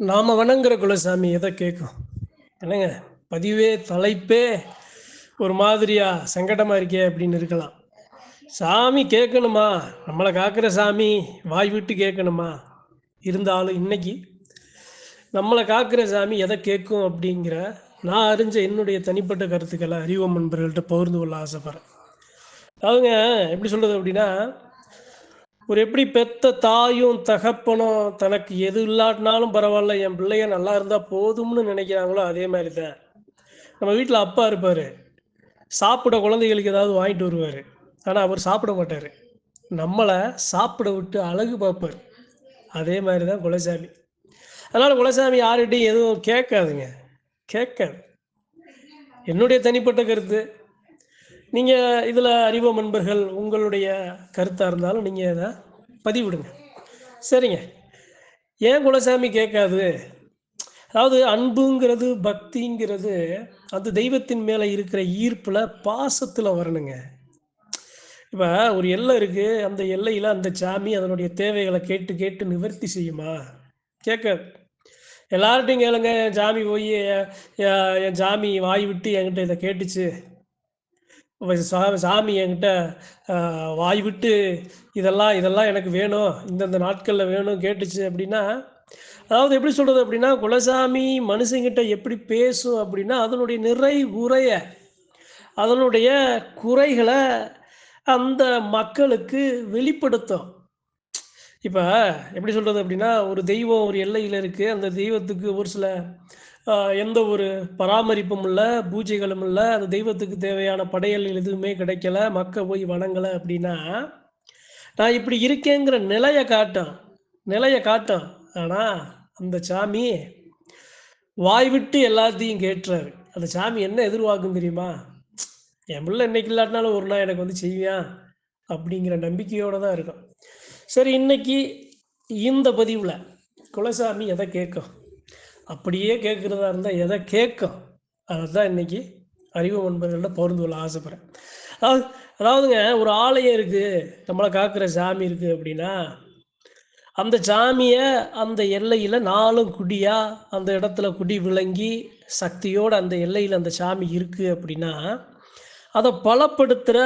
நாம வணங்குற குலசாமி எதை கேட்கும் என்னங்க பதிவே தலைப்பே ஒரு மாதிரியா சங்கடமா இருக்கே அப்படின்னு இருக்கலாம். சாமி கேட்கணுமா நம்மளை காக்கிற சாமி வாய் விட்டு கேட்கணுமா இருந்தாலும் இன்னைக்கு நம்மளை காக்கிற சாமி எதை கேட்கும் அப்படிங்கிற நான் அறிஞ்ச என்னுடைய தனிப்பட்ட கருத்துக்களை அறிவோம் நண்பர்கள்ட்ட பகிர்ந்து கொள்ள ஆசைப்பட்றேன். அவங்க எப்படி சொல்கிறது அப்படின்னா ஒரு எப்படி பெத்த தாயும் தகப்பனும் தனக்கு எது இல்லாட்டினாலும் பரவாயில்ல என் பிள்ளைய நல்லா இருந்தால் போதும்னு நினைக்கிறாங்களோ அதே மாதிரி தான் நம்ம வீட்டில் அப்பா இருப்பார். சாப்பிட குழந்தைகளுக்கு ஏதாவது வாங்கிட்டு வருவார். ஆனால் அவர் சாப்பிட மாட்டார். நம்மளை சாப்பிட விட்டு அழகு பார்ப்பார். அதே மாதிரி தான் குலசாமி. அதனால் குலசாமி யார்கிட்டையும் எதுவும் கேட்காதுங்க. கேட்காது. என்னுடைய தனிப்பட்ட கருத்து. நீங்கள் இதில் அறிவோம் நண்பர்கள் உங்களுடைய கருத்தாக இருந்தாலும் நீங்கள் அதை பதிவிடுங்க. சரிங்க. ஏன் குலசாமி கேட்காது? அதாவது அன்புங்கிறது பக்திங்கிறது அந்த தெய்வத்தின் மேலே இருக்கிற ஈர்ப்பில் பாசத்தில் வரணுங்க. இப்போ ஒரு எல்லை இருக்குது அந்த எல்லையில் அந்த சாமி அதனுடைய தேவைகளை கேட்டு கேட்டு நிவர்த்தி செய்யுமா? கேட்காது. எல்லார்ட்டையும் கேளுங்க என் சாமி போய் என் சாமி வாய் விட்டு என்கிட்ட இதை கேட்டுச்சு. சா- சாமி என்கிட்ட வாய் விட்டு இதெல்லாம் இதெல்லாம் எனக்கு வேணும். இந்தந்த நாட்களில் வேணும். கேட்டுச்சு அப்படின்னா அதாவது எப்படி சொல்கிறது அப்படின்னா குலசாமி மனுஷங்கிட்ட எப்படி பேசும் அப்படின்னா அதனுடைய நிறை உரைய அதனுடைய குறைகளை அந்த மக்களுக்கு வெளிப்படுத்தும். இப்போ எப்படி சொல்கிறது அப்படின்னா ஒரு தெய்வம் ஒரு எல்லையில் இருக்குது அந்த தெய்வத்துக்கு ஒரு சில எந்த ஒரு பராமரிப்பும் இல்லை பூஜைகளும் இல்லை அந்த தெய்வத்துக்கு தேவையான படையல் எதுவுமே கிடைக்கல மக்க போய் வணங்கலை அப்படின்னா நான் இப்படி இருக்கேங்கிற நிலையை காட்டும் நிலையை காட்டும். ஆனால் அந்த சாமி வாய் விட்டு எல்லாத்தையும் கேட்டுறாரு. அந்த சாமி என்ன எதிர்பார்க்கும் தெரியுமா? என் பிள்ளை இன்னைக்கு இல்லாட்டினாலும் ஒரு நாள் எனக்கு வந்து செய்வியான் அப்படிங்கிற நம்பிக்கையோடு தான் இருக்கும். சரி இன்னைக்கு இந்த பதிவில் குலசாமி எதை கேட்கும்? அப்படியே கேட்குறதா இருந்தால் எதை கேட்கும்? அதை தான் இன்னைக்கு அறிவு நண்பர்கள்ட்ட பகிர்ந்து கொள்ள ஆசைப்பட்றேன். அதாவது அதாவதுங்க ஒரு ஆலயம் இருக்குது நம்மளை காக்கிற சாமி இருக்குது அப்படின்னா அந்த சாமியை அந்த எல்லையில் நாலும் குடியாக அந்த இடத்துல குடி விளங்கி சக்தியோடு அந்த எல்லையில் அந்த சாமி இருக்குது அப்படின்னா அதை பலப்படுத்துகிற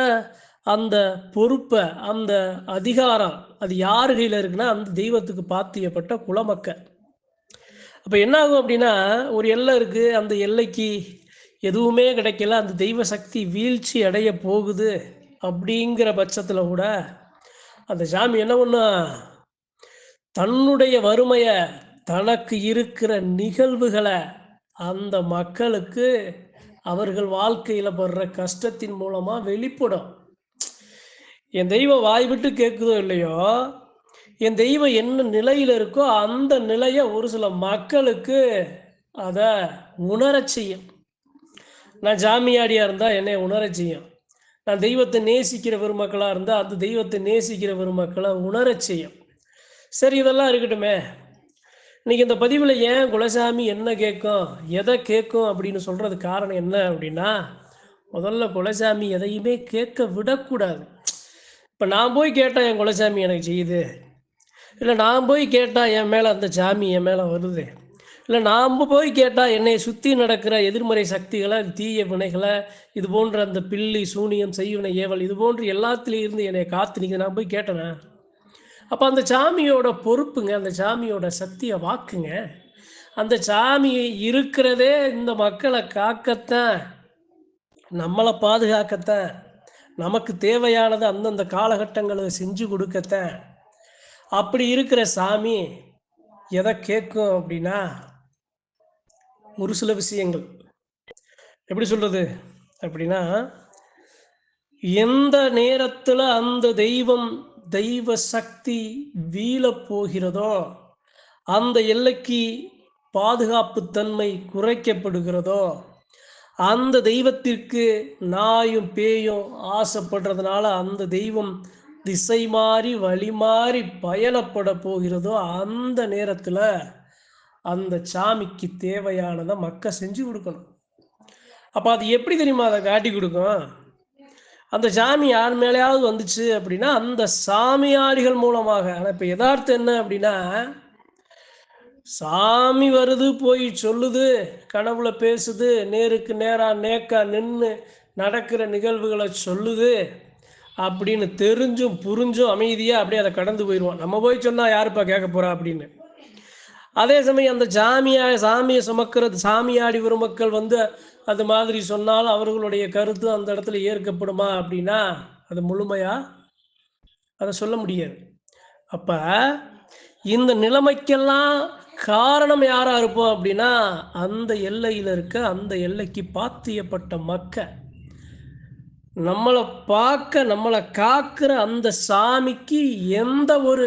அந்த பொறுப்பை அந்த அதிகாரம் அது யார் கையில் இருக்குன்னா அந்த தெய்வத்துக்கு பாத்தியப்பட்ட குலமக்கள். அப்போ என்ன ஆகும் அப்படின்னா ஒரு எல்லை இருக்குது அந்த எல்லைக்கு எதுவுமே கிடைக்கல அந்த தெய்வ சக்தி வீழ்ச்சி அடைய போகுது அப்படிங்கிற பட்சத்தில் கூட அந்த சாமி என்ன பண்ணும் தன்னுடைய வறுமையை தனக்கு இருக்கிற நிகழ்வுகளை அந்த மக்களுக்கு அவர்கள் வாழ்க்கையில் படுற கஷ்டத்தின் மூலமாக வெளிப்படும். என் தெய்வம் வாய் விட்டு கேட்குதோ இல்லையோ என் தெய்வம் என்ன நிலையில் இருக்கோ அந்த நிலையை ஒரு சில மக்களுக்கு அதை உணரச் செய்யும். நான் ஜாமியாடியாக இருந்தால் என்னை உணர செய்யும். நான் தெய்வத்தை நேசிக்கிற பெருமக்களாக இருந்தால் அந்த தெய்வத்தை நேசிக்கிற பெருமக்களை உணரச் செய்யும். சரி இதெல்லாம் இருக்கட்டுமே. இன்னைக்கு இந்த பதிவில் ஏன் குலசாமி என்ன கேட்கும் எதை கேட்கும் அப்படின்னு சொல்கிறது காரணம் என்ன அப்படின்னா முதல்ல குலசாமி எதையுமே கேட்க விடக்கூடாது. இப்போ நான் போய் கேட்டேன் என் குலசாமி எனக்கு செய்யுது? இல்லை நான் போய் கேட்டால் என் மேலே அந்த சாமி என் மேலே வருது. இல்லை நாம் போய் கேட்டால் என்னை சுற்றி நடக்கிற எதிர்மறை சக்திகளை தீய வினைகளை இது போன்ற அந்த பில்லி சூனியம் செய்வினை ஏவல் இது போன்று எல்லாத்துலேயும் இருந்து என்னை காத்து நிற்குது நான் போய் கேட்டேனா? அப்போ அந்த சாமியோட பொறுப்புங்க அந்த சாமியோட சக்தியை வாக்குங்க அந்த சாமி இருக்கிறதே இந்த மக்களை காக்கத்தான் நம்மளை பாதுகாக்கத்தான் நமக்கு தேவையானதை அந்தந்த காலகட்டங்களை செஞ்சு கொடுக்கத்தான். அப்படி இருக்கிற சாமி எதை கேட்கும் அப்படின்னா ஒரு சில விஷயங்கள். எப்படி சொல்றது? அப்படின்னா எந்த நேரத்தில் அந்த தெய்வம் தெய்வ சக்தி வீழ போகிறதோ அந்த எல்லைக்கு பாதுகாப்பு தன்மை குறைக்கப்படுகிறதோ அந்த தெய்வத்திற்கு நாயும் பேயும் ஆசைப்படுறதுனால அந்த தெய்வம் திசை மாறி வழி மாறி பயணப்பட போகிறதோ அந்த நேரத்தில் அந்த சாமிக்கு தேவையானதை மக்கள் செஞ்சு கொடுக்கணும். அப்போ அது எப்படி தெரியுமா அதை காட்டி கொடுக்கும்? அந்த சாமி யார் மேலேயாவது வந்துச்சு அப்படின்னா அந்த சாமியாடிகள் மூலமாக. ஆனால் இப்போ யதார்த்தம் என்ன அப்படின்னா சாமி வருது போய் சொல்லுது கனவுல பேசுது நேருக்கு நேராக நேக்கா நின்று நடக்கிற நிகழ்வுகளை சொல்லுது. அப்படின்னு தெரிஞ்சும் புரிஞ்சும் அமைதியாக அப்படியே அதை கடந்து போயிடுவான். நம்ம போய் சொன்னால் யாருப்பா கேட்க போகிறா அப்படின்னு. அதே சமயம் அந்த சாமியா சாமியை சுமக்கிறது சாமியாடி பெருமக்கள் மக்கள் வந்து அது மாதிரி சொன்னாலும் அவர்களுடைய கருத்து அந்த இடத்துல ஏற்கப்படுமா அப்படின்னா அது முழுமையா? அதை சொல்ல முடியாது. அப்போ இந்த நிலைமைக்கெல்லாம் காரணம் யாராக இருப்போம் அப்படின்னா அந்த எல்லையில் இருக்க அந்த எல்லைக்கு பாத்தியப்பட்ட மக்கள். நம்மளை பார்க்க நம்மளை காக்கிற அந்த சாமிக்கு எந்த ஒரு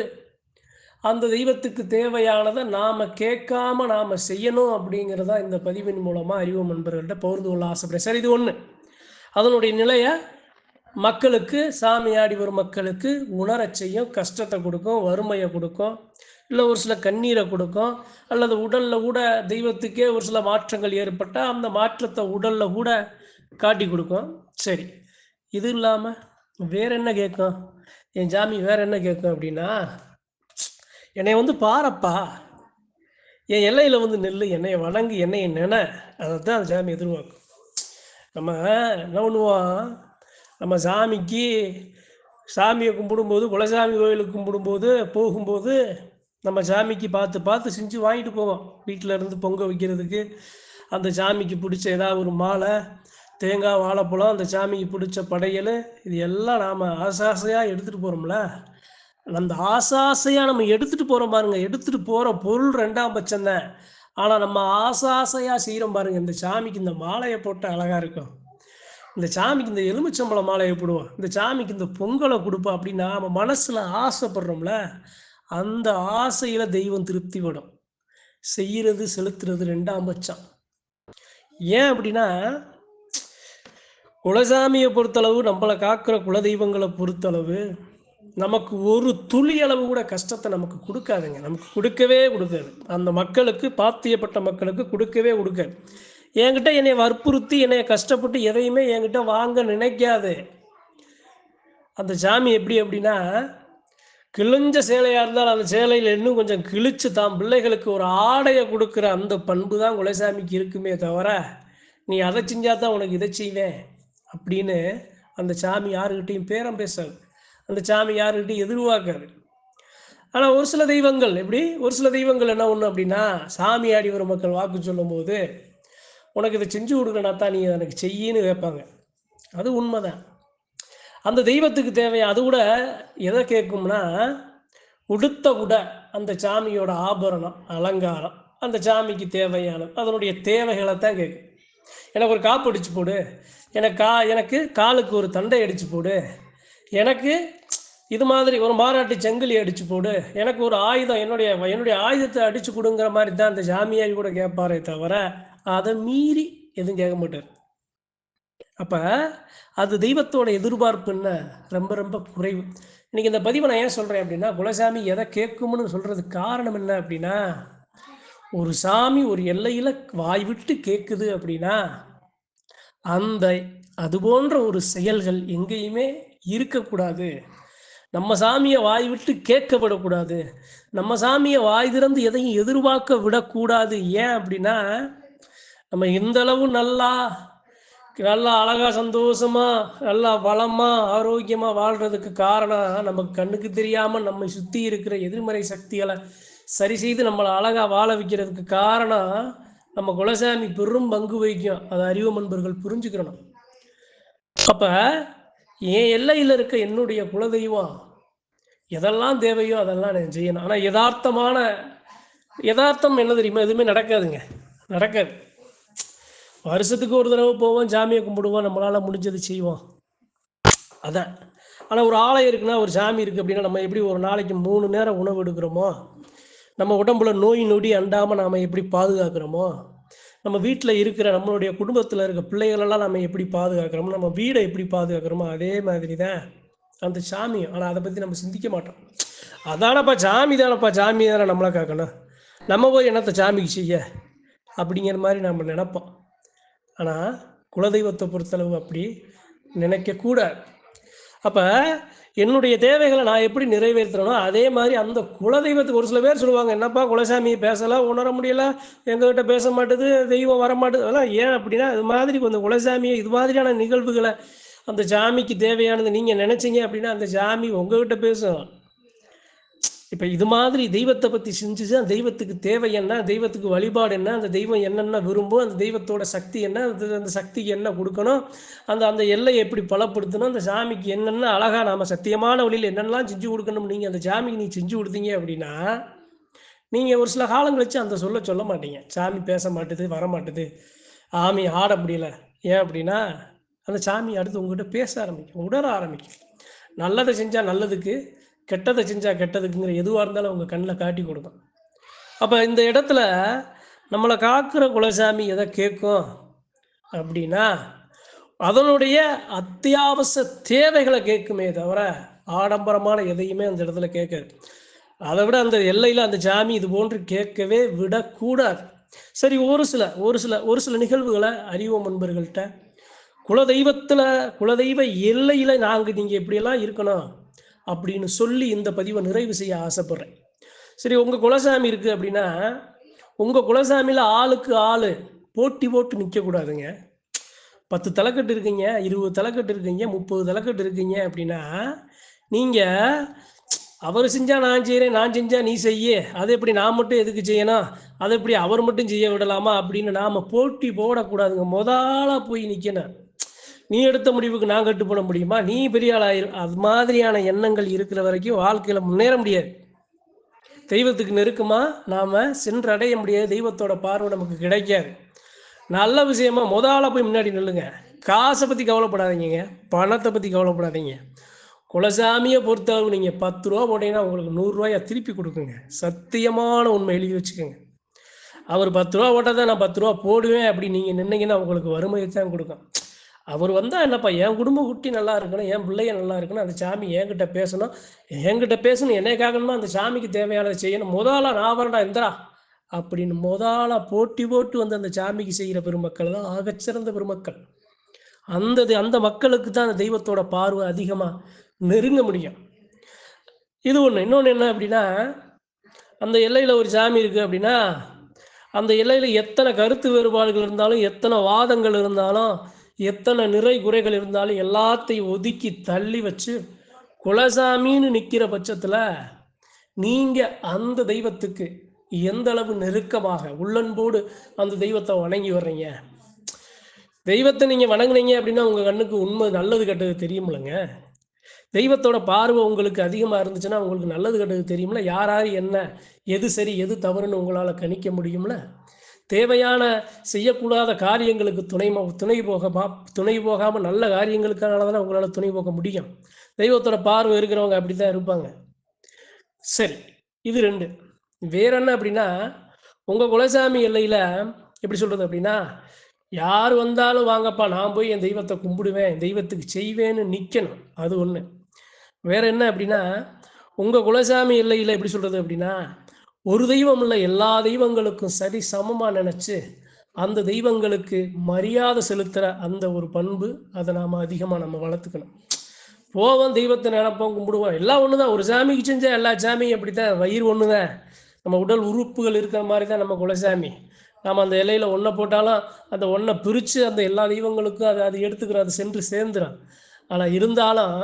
அந்த தெய்வத்துக்கு தேவையானதை நாம் கேட்காம நாம் செய்யணும் அப்படிங்கிறதா இந்த பதிவின் மூலமாக அறிவோம் நண்பர்கள்ட்ட பகிர்ந்து கொள்ள ஆசைப்படுறேன். சரி இது ஒன்று அதனுடைய நிலையை மக்களுக்கு சாமியாடி வரும் மக்களுக்கு உணரச் செய்யும் கஷ்டத்தை கொடுக்கும் வறுமையை கொடுக்கும் இல்லை ஒரு சில கண்ணீரை கொடுக்கும் அல்லது உடலில் கூட தெய்வத்துக்கே ஒரு சில மாற்றங்கள் ஏற்பட்டால் அந்த மாற்றத்தை உடலில் கூட காட்டி கொடுக்கும். சரி. இது இல்லாமல் வேற என்ன கேட்கும் என் ஜாமி வேற என்ன கேட்கும் அப்படின்னா என்னை வந்து பாரப்பா. என் எல்லையில் வந்து நெல் என்னை வணங்கு என்னையை நினை. அதை தான் அந்த சாமி எதிர்பார்க்கும். நம்ம என்ன பண்ணுவோம்? நம்ம சாமிக்கு சாமியை கும்பிடும்போது குலசாமி கோயிலுக்கு கும்பிடும்போது போகும்போது நம்ம சாமிக்கு பார்த்து பார்த்து செஞ்சு வாங்கிட்டு போவோம். வீட்டில் இருந்து பொங்க வைக்கிறதுக்கு அந்த சாமிக்கு பிடிச்ச ஏதாவது ஒரு மாலை தேங்காய் வாழைப்பழம் அந்த சாமிக்கு பிடிச்ச படையல் இது எல்லாம் நாம் ஆசாசையாக எடுத்துகிட்டு போகிறோம்ல அந்த ஆசாசையாக நம்ம எடுத்துகிட்டு போகிறோம் பாருங்கள் எடுத்துகிட்டு போகிற பொருள் ரெண்டாம் பட்சம் தான் ஆனால் நம்ம ஆசாசையாக செய்கிறோம் பாருங்கள் இந்த சாமிக்கு இந்த மாலையை போட்டு அழகாக இருக்கும். இந்த சாமிக்கு இந்த எலுமிச்சம்பழம் மாலையை போடுவோம். இந்த சாமிக்கு இந்த பொங்கலை கொடுப்போம் அப்படின்னு நம்ம மனசில் ஆசைப்படுறோம்ல. அந்த ஆசையில் தெய்வம் திருப்தி படும். செய்கிறது செலுத்துறது ரெண்டாம் பட்சம். ஏன் அப்படின்னா குலசாமியை பொறுத்தளவு நம்மளை காக்கிற குலதெய்வங்களை பொறுத்தளவு நமக்கு ஒரு துளி அளவு கூட கஷ்டத்தை நமக்கு கொடுக்காதுங்க. நமக்கு கொடுக்கவே கொடுக்காது. அந்த மக்களுக்கு பாத்தியப்பட்ட மக்களுக்கு கொடுக்கவே கொடுக்காது. என்கிட்ட என்னை வற்புறுத்தி என்னை கஷ்டப்பட்டு எதையுமே என்கிட்ட வாங்க நினைக்காது. அந்த சாமி எப்படி அப்படின்னா கிழிஞ்ச சேலையாக இருந்தால் அந்த சேலையில் இன்னும் கொஞ்சம் கிழிச்சு தான் பிள்ளைகளுக்கு ஒரு ஆடையை கொடுக்குற அந்த பண்பு தான் குலசாமிக்கு இருக்குமே தவிர நீ அதை செஞ்சால் தான் உனக்கு இதை செய்வேன். அப்படின்னு அந்த சாமி யாருக்கிட்டையும் பேரம் பேசாது. அந்த சாமி யாருக்கிட்டையும் எதிர்பார்க்காது. ஆனால் ஒரு சில தெய்வங்கள் எப்படி? ஒரு சில தெய்வங்கள் என்ன ஒன்று அப்படின்னா சாமி ஆடி வரும் மக்கள் வாக்கு சொல்லும்போது உனக்கு இதை செஞ்சு கொடுக்கணா தான் நீ எனக்கு செய்யின்னு கேட்பாங்க. அது உண்மைதான். அந்த தெய்வத்துக்கு தேவையா அது கூட எதை கேட்கும்னா உடுத்த உடை அந்த சாமியோட ஆபரணம் அலங்காரம் அந்த சாமிக்கு தேவையான அதனுடைய தேவைகளை தான் கேட்கும். எனக்கு ஒரு காப்பு அடிச்சு போடு எனக்கு கா எனக்கு காலுக்கு ஒரு தண்டை அடித்து போடு. எனக்கு இது மாதிரி ஒரு மாராட்டி செங்கிலி அடித்து போடு. எனக்கு ஒரு ஆயுதம் என்னுடைய என்னுடைய ஆயுதத்தை அடித்து கொடுங்கிற மாதிரி தான் அந்த ஜாமியாரி கூட கேட்பாரே தவிர அதை மீறி எதுவும் கேட்க மாட்டார். அப்போ அது தெய்வத்தோட எதிர்பார்ப்பு என்ன? ரொம்ப ரொம்ப குறைவு. இன்னைக்கு இந்த பதிவை நான் ஏன் சொல்கிறேன் அப்படின்னா குலசாமி எதை கேட்கும்னு சொல்கிறதுக்கு காரணம் என்ன அப்படின்னா ஒரு சாமி ஒரு எல்லையில் வாய் விட்டு கேட்குது அப்படின்னா அந்த அது போன்ற ஒரு செயல்கள் எங்கேயுமே இருக்கக்கூடாது. நம்ம சாமியை வாய் விட்டு கேட்கப்படக்கூடாது. நம்ம சாமியை வாய் திறந்து எதையும் எதிர்பார்க்க விடக்கூடாது. ஏன் அப்படின்னா நம்ம இந்த அளவு நல்லா நல்லா அழகா சந்தோஷமா நல்லா வளமா ஆரோக்கியமா வாழ்றதுக்கு காரணம் நமக்கு கண்ணுக்கு தெரியாம நம்மை சுத்தி இருக்கிற எதிர்மறை சக்திகளை சரி செய்து நம்மளை அழகா வாழ வைக்கிறதுக்கு காரணம் நம்ம குலசாமி பெரும் பங்கு வகிக்கும். அதை அறிவு நண்பர்கள் புரிஞ்சுக்கிறணும் அப்ப என் எல்லையில் இருக்க என்னுடைய குலதெய்வம் எதெல்லாம் தேவையோ அதெல்லாம் நான் செய்யணும். ஆனால் யதார்த்தமான யதார்த்தம் என்ன தெரியுமா? எதுவுமே நடக்காதுங்க. நடக்காது. வருஷத்துக்கு ஒரு தடவை போவோம் சாமியை கும்பிடுவோம் நம்மளால் முடிஞ்சது செய்வோம். அதான். ஆனால் ஒரு ஆலயம் இருக்குன்னா ஒரு சாமி இருக்குது அப்படின்னா நம்ம எப்படி ஒரு நாளைக்கு மூணு நேரம் உணவு எடுக்கிறோமோ நம்ம உடம்புல நோய் நொடி அண்டாமல் நாம் எப்படி பாதுகாக்கிறோமோ நம்ம வீட்டில் இருக்கிற நம்மளுடைய குடும்பத்தில் இருக்க பிள்ளைகளெல்லாம் நம்ம எப்படி பாதுகாக்கிறோமோ நம்ம வீடை எப்படி பாதுகாக்கிறோமோ அதே மாதிரி தான் அந்த சாமியும் ஆனால் அதை பற்றி நம்ம சிந்திக்க மாட்டோம். அதானப்பா சாமி தானப்பா சாமி தானே நம்மளை காக்கணும். நம்ம போய் என்னத்தை சாமிக்கு செய்ய அப்படிங்கிற மாதிரி நம்ம நினப்போம். ஆனால் குலதெய்வத்தை பொறுத்தளவு அப்படி நினைக்கக்கூடாது. அப்போ என்னுடைய தேவைகளை நான் எப்படி நிறைவேற்றுறனோ அதே மாதிரி அந்த குலதெய்வத்துக்கு ஒரு சில பேர் சொல்லுவாங்க என்னப்பா குலசாமி பேசலாம் உணர முடியல எங்ககிட்ட பேச மாட்டேது தெய்வம் வர மாட்டேது. அதெல்லாம் ஏன் அப்படின்னா இது மாதிரி கொஞ்சம் குலசாமியை இது மாதிரியான நிகழ்வுகளை அந்த சாமிக்கு தேவையானது நீங்கள் நினச்சிங்க அப்படின்னா அந்த சாமி உங்ககிட்ட பேசும். இப்போ இது மாதிரி தெய்வத்தை பற்றி சிந்திச்சு அந்த தெய்வத்துக்கு தேவை என்ன தெய்வத்துக்கு வழிபாடு என்ன அந்த தெய்வம் என்னென்ன விரும்பும் அந்த தெய்வத்தோட சக்தி என்ன அந்த சக்திக்கு என்ன கொடுக்கணும் அந்த அந்த எல்லையை எப்படி பலப்படுத்தணும் அந்த சாமிக்கு என்னென்ன அழகா நாம சத்தியமான வழியில் என்னென்னலாம் செஞ்சு கொடுக்கணும் நீங்கள் அந்த சாமிக்கு நீ செஞ்சு கொடுத்தீங்க அப்படின்னா நீங்கள் ஒரு சில காலம் கழிச்சு அந்த சொல்ல சொல்ல மாட்டீங்க. சாமி பேச மாட்டுது வர மாட்டுது. ஆமி ஆட முடியல. ஏன் அப்படின்னா அந்த சாமி அடுத்து உங்ககிட்ட பேச ஆரம்பிக்கும் உணர ஆரம்பிக்கும். நல்லதை செஞ்சால் நல்லதுக்கு கெட்டதை செஞ்சால் கெட்டதுக்குங்கிற எதுவாக இருந்தாலும் அவங்க கண்ணில் காட்டி கொடுக்கும். அப்போ இந்த இடத்துல நம்மளை காக்கிற குலசாமி எதை கேட்கும் அப்படின்னா அதனுடைய அத்தியாவசிய தேவைகளை கேட்குமே தவிர ஆடம்பரமான எதையுமே அந்த இடத்துல கேட்காது. அதை விட அந்த எல்லையில் அந்த சாமி இது போன்று கேட்கவே விடக்கூடாது. சரி ஒரு சில ஒரு சில ஒரு சில நிகழ்வுகளை அறிவோம் நண்பர்கள்ட்ட. குலதெய்வத்தில் குலதெய்வ எல்லையில் நாங்கள் நீங்கள் இப்படியெல்லாம் இருக்கணும். அப்படின்னு சொல்லி இந்த பதிவை நிறைவு செய்ய ஆசைப்பட்றேன். சரி உங்கள் குலசாமி இருக்குது அப்படின்னா உங்கள் குலசாமியில் ஆளுக்கு ஆள். போட்டி போட்டு நிற்கக்கூடாதுங்க பத்து தலைக்கட்டு இருக்கீங்க இருபது தலைக்கட்டு இருக்கீங்க முப்பது தலைக்கட்டு இருக்கீங்க அப்படின்னா நீங்கள் அவர் செஞ்சால் நான் செய்கிறேன் நான் செஞ்சால் நீ செய்ய. அதை எப்படி நான் மட்டும் எதுக்கு செய்யணும்? அதை எப்படி அவர் மட்டும் செய்ய விடலாமா அப்படின்னு நாம் போட்டி போடக்கூடாதுங்க. முதலாக போய் நிற்கணும் நீ எடுத்த முடிவுக்கு நான் கட்டுப்பட முடியுமா? நீ பெரிய ஆளாயிரு அது மாதிரியான எண்ணங்கள் இருக்கிற வரைக்கும் வாழ்க்கையில் முன்னேற முடியாது. தெய்வத்துக்கு நெருக்கமா நாம் சென்றடைய முடியாது. தெய்வத்தோட பார்வை நமக்கு கிடைக்காது. நல்ல விஷயமா முத ஆளா போய் முன்னாடி நில்லுங்க. காசை பற்றி கவலைப்படாதீங்க. பணத்தை பற்றி கவலைப்படாதீங்க. குலசாமியை பொறுத்தளவு நீங்கள் பத்து ரூபா போட்டீங்கன்னா உங்களுக்கு நூறுரூவாயா திருப்பி கொடுக்குங்க. சத்தியமான உண்மை எழுதி வச்சுக்கோங்க. அவர் பத்து ரூபா போட்டால் தான் நான் பத்து ரூபா போடுவேன் அப்படி நீங்கள் நின்னீங்கன்னா உங்களுக்கு வறுமையை தான் கொடுக்கும். அவர் வந்தால் என்னப்பா என் குடும்ப குட்டி நல்லா இருக்கணும் என் பிள்ளைய நல்லா இருக்கணும் அந்த சாமி என்கிட்ட பேசணும். என்கிட்ட பேசணும் என்னை அந்த சாமிக்கு தேவையானதை செய்யணும். முதலா நான் வரடா இந்திரா அப்படின்னு முதலா போட்டி போட்டு வந்து அந்த சாமிக்கு செய்கிற பெருமக்கள் தான் ஆகச்சிறந்த பெருமக்கள். அந்த அந்த மக்களுக்கு தான் அந்த தெய்வத்தோட பார்வை அதிகமாக நெருங்க முடியும். இது ஒன்று இன்னொன்று என்ன அப்படின்னா அந்த எல்லையில் ஒரு சாமி இருக்குது அப்படின்னா அந்த எல்லையில் எத்தனை கருத்து வேறுபாடுகள் இருந்தாலும் எத்தனை வாதங்கள் இருந்தாலும் எத்தனை நிறை குறைகள் இருந்தாலும் எல்லாத்தையும் ஒதுக்கி தள்ளி வச்சு குலசாமின்னு நிற்கிற பட்சத்தில் நீங்கள் அந்த தெய்வத்துக்கு எந்த அளவு நெருக்கமாக உள்ளன்போடு அந்த தெய்வத்தை வணங்கி வர்றீங்க? தெய்வத்தை நீங்கள் வணங்குனீங்க அப்படின்னா உங்கள் கண்ணுக்கு உண்மை நல்லது கெட்டது தெரியுமில்லங்க. தெய்வத்தோட பார்வை உங்களுக்கு அதிகமாக இருந்துச்சுன்னா உங்களுக்கு நல்லது கெட்டது தெரியும்ல யார் யார் என்ன எது சரி எது தவறுன்னு உங்களால் கணிக்க முடியும்ல தேவையான செய்யக்கூடாத காரியங்களுக்கு துணை துணை போகமா துணை போகாமல் நல்ல காரியங்களுக்கான தானே உங்களால் துணை போக முடியும். தெய்வத்தோட பார்வை இருக்கிறவங்க அப்படி தான் இருப்பாங்க. சரி இது ரெண்டு. வேற என்ன அப்படின்னா உங்கள் குலசாமி எல்லையில் எப்படி சொல்கிறது அப்படின்னா யார் வந்தாலும் வாங்கப்பா நான் போய் என் தெய்வத்தை கும்பிடுவேன் தெய்வத்துக்கு செய்வேன்னு நிற்கணும் அது ஒன்று வேற என்ன அப்படின்னா உங்கள் குலசாமி எல்லையில் எப்படி சொல்கிறது அப்படின்னா ஒரு தெய்வம் இல்லை எல்லா தெய்வங்களுக்கும் சரி சமமாக நினச்சி அந்த தெய்வங்களுக்கு மரியாதை செலுத்துகிற அந்த ஒரு பண்பு அதை நாம் அதிகமாக நம்ம வளர்த்துக்கணும். போவோம் தெய்வத்தை நினைப்போம் கும்பிடுவோம். எல்லாம் ஒன்று தான் ஒரு சாமிக்கு செஞ்சால் எல்லா சாமியும் அப்படி தான் வயிறு ஒன்று தான் நம்ம உடல் உறுப்புகள் இருக்கிற மாதிரி தான் நம்ம குலசாமி. நாம் அந்த இலையில் ஒன்றை போட்டாலும் அந்த ஒன்றை பிரித்து அந்த எல்லா தெய்வங்களுக்கும் அதை அது எடுத்துக்கிறோம் அது சென்று சேர்ந்துடும் ஆனால் இருந்தாலும்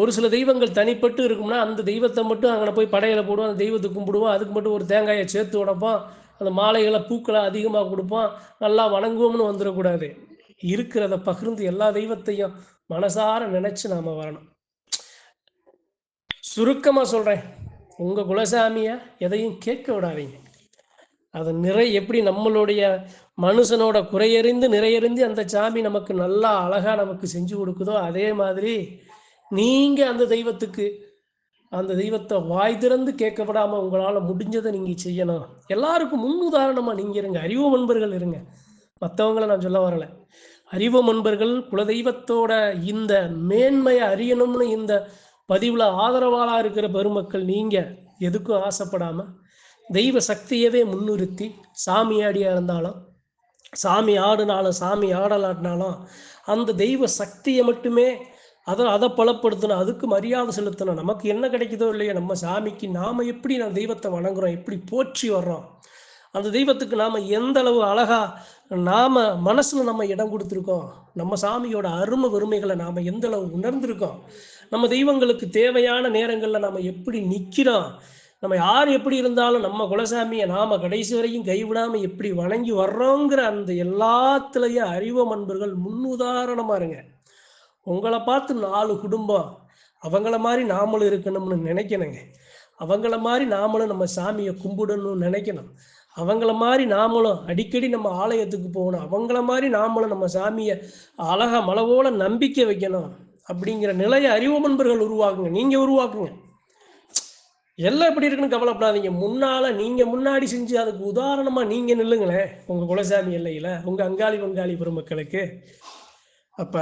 ஒரு சில தெய்வங்கள் தனிப்பட்டு இருக்கும்னா அந்த தெய்வத்தை மட்டும் அங்கே போய் படையில போடுவோம் அந்த தெய்வத்தை கும்பிடுவோம். அதுக்கு மட்டும் ஒரு தேங்காயை சேர்த்து உடைப்போம். அந்த மாலைகளை பூக்களை அதிகமாக கொடுப்போம். நல்லா வணங்குவோம்னு வந்துடக்கூடாது. இருக்கிறத பகிர்ந்து எல்லா தெய்வத்தையும் மனசார நினைச்சு நாம வரணும். சுருக்கமாக சொல்கிறேன் உங்கள் குலசாமியை எதையும் கேட்க விடாதீங்க. அது நிறை எப்படி நம்மளுடைய மனுஷனோட குறையறிந்து நிறையறிந்து அந்த சாமி நமக்கு நல்லா அழகாக நமக்கு செஞ்சு கொடுக்குதோ அதே மாதிரி நீங்கள் அந்த தெய்வத்துக்கு அந்த தெய்வத்தை வாய் திறந்து கேட்கப்படாம உங்களால் முடிஞ்சதை நீங்கள் செய்யணும். எல்லாருக்கும் முன் உதாரணமாக நீங்கள் இருங்க. அறிவு நண்பர்கள் இருங்க. மற்றவங்கள நான் சொல்ல வரல. அறிவு நண்பர்கள் குலதெய்வத்தோட இந்த மேன்மையை அறியணும்னு இந்த பதிவில் ஆதரவாளாக இருக்கிற பெருமக்கள் நீங்கள் எதுக்கும் ஆசைப்படாமல் தெய்வ சக்தியவே முன்னிறுத்தி சாமியாடியாக இருந்தாலும் சாமி ஆடுனாலும் சாமி ஆடலாட்டினாலும் அந்த தெய்வ சக்தியை மட்டுமே அதை அதை பலப்படுத்தணும் அதுக்கு மரியாதை செலுத்தணும் நமக்கு என்ன கிடைக்குதோ இல்லையோ நம்ம சாமிக்கு நாம் எப்படி நம்ம தெய்வத்தை வணங்குறோம் எப்படி போற்றி வர்றோம் அந்த தெய்வத்துக்கு நாம் எந்த அளவு அழகாக நாம் மனசில் நம்ம இடம் கொடுத்துருக்கோம் நம்ம சாமியோட அருமை வறுமைகளை நாம் எந்த அளவு உணர்ந்திருக்கோம் நம்ம தெய்வங்களுக்கு தேவையான நேரங்களில் நாம் எப்படி நிற்கிறோம் நம்ம யார் எப்படி இருந்தாலும் நம்ம குலசாமியை நாம் கடைசி வரையும் கைவிடாமல் எப்படி வணங்கி வர்றோங்கிற அந்த எல்லாத்துலேயும் அறிவம் அன்பர்கள் முன்னுதாரணமாக இருங்க. உங்களை பார்த்து நாலு குடும்பம். அவங்கள மாதிரி நாமளும் இருக்கணும்னு நினைக்கணுங்க. அவங்கள மாதிரி நாமளும் நம்ம சாமியை கும்பிடணும்னு நினைக்கணும். அவங்கள மாதிரி நாமளும் அடிக்கடி நம்ம ஆலயத்துக்கு போகணும். அவங்கள மாதிரி நாமளும் நம்ம சாமியை அழகா மலவோல நம்பிக்கை வைக்கணும் அப்படிங்கிற நிலையை அறிவு நண்பர்கள் உருவாக்குங்க. நீங்க உருவாக்குங்க. எல்லாம் எப்படி இருக்குன்னு கவலைப்படாதீங்க. முன்னால நீங்க முன்னாடி செஞ்சு அதுக்கு உதாரணமா நீங்க நில்லுங்களேன். உங்க குலசாமி எல்லையில உங்க அங்காளி பங்காளி பெருமக்களுக்கு. அப்ப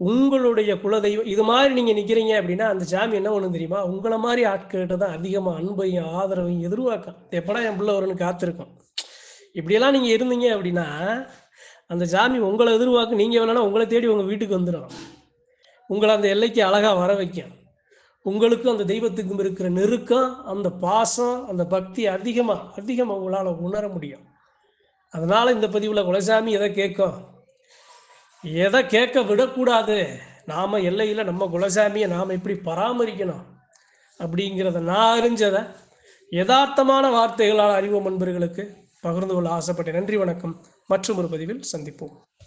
உங்களுடைய குலதெய்வம் இது மாதிரி நீங்க நிக்கிறீங்க அப்படின்னா அந்த சாமி என்ன ஒண்ணு தெரியுமா? உங்களை மாதிரி ஆட்கள்கிட்ட தான் அதிகமா அன்பையும் ஆதரவையும் எதிர்பார்க்கும். எப்படா என் பிள்ளை வரும்னு காத்திருக்கும். இப்படியெல்லாம் நீங்க இருந்தீங்க அப்படின்னா அந்த சாமி உங்களை எதிர்பார்க்க நீங்க வேணாலும் உங்களை தேடி உங்க வீட்டுக்கு வந்துடும் உங்களை அந்த எல்லைக்கு அழகா வர வைக்கும். உங்களுக்கும் அந்த தெய்வத்துக்கும் இருக்கிற நெருக்கம் அந்த பாசம் அந்த பக்தி அதிகமா அதிகமா உங்களால உணர முடியும். அதனால இந்த பதிவுல குலசாமி எதை கேட்கும்? எதை கேட்க விடக்கூடாது. நாம் எல்லையில் நம்ம குலசாமியை நாம் எப்படி பராமரிக்கணும் அப்படிங்கிறத நான் அறிஞ்சதை யதார்த்தமான வார்த்தைகளால் அறிவோம் நண்பர்களுக்கு பகிர்ந்து கொள்ள ஆசைப்பட்டேன். நன்றி வணக்கம். மற்றும் ஒரு பதிவில் சந்திப்போம்.